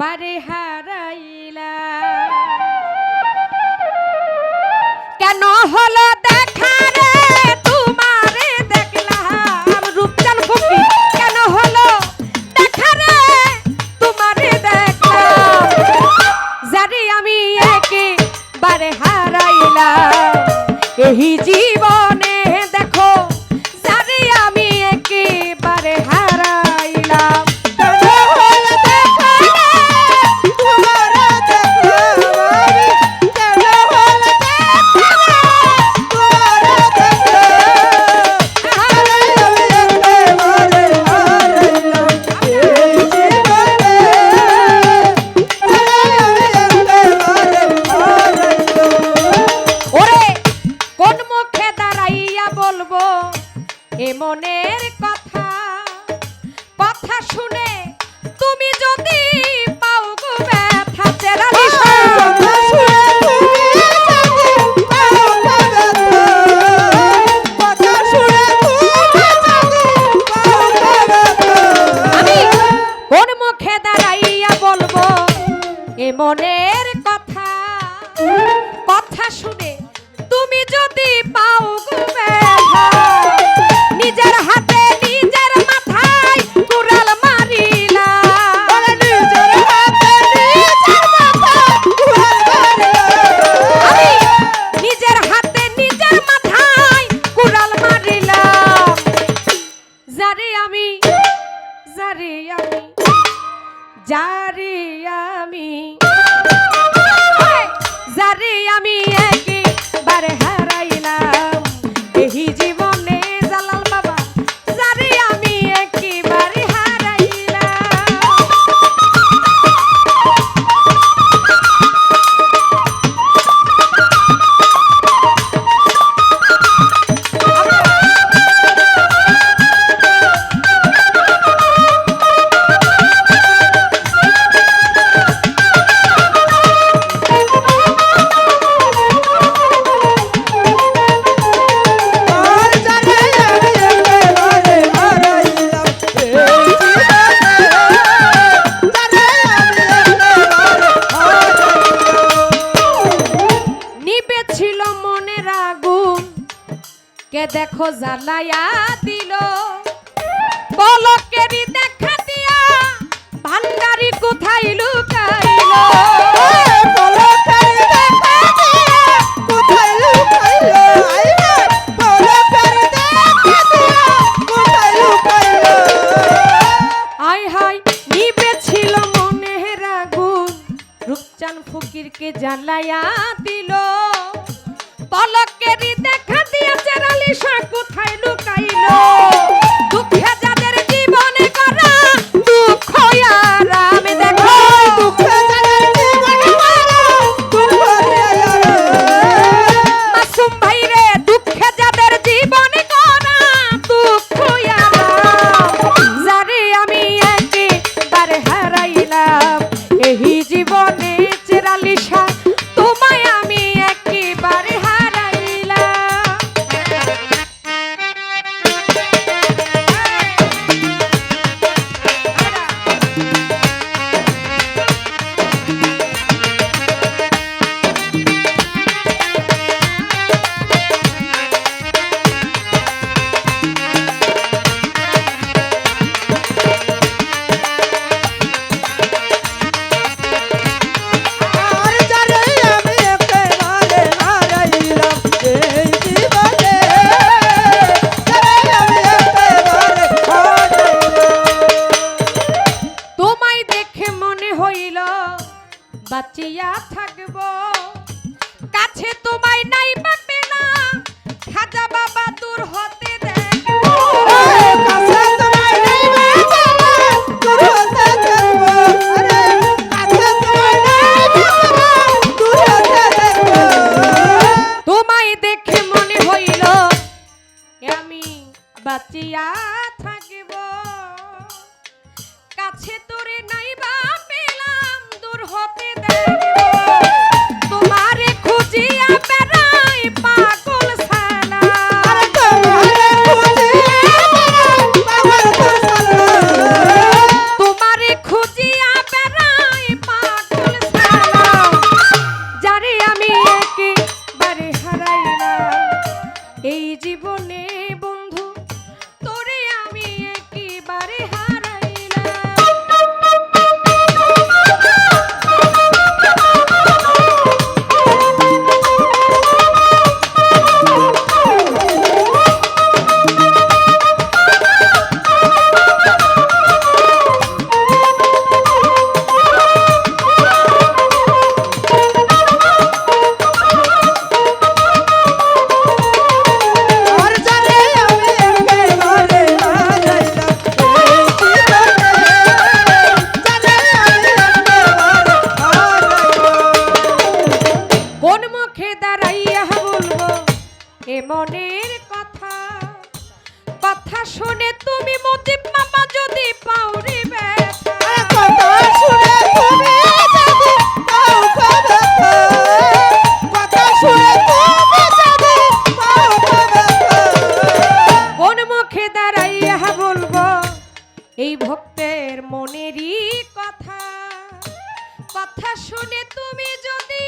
বারে হারাইলা। কেন হলো তোমারে দেখলাম কেন হলো তোমারে আমি একে বারে হারাইলা এই জি কথা শুনে তুমি যদি পাও গো ছিল মনের আগুন। কে দেখো জ্বালায়া দিল। বলকেরি দেখা দিয়া ভান্ডারি কোথায় লুকাইলো? দেখা দিয়েছে রালি সাকুত বাঁচিয়া এই ভক্তের মনেরই কথা। কথা শুনে তুমি যদি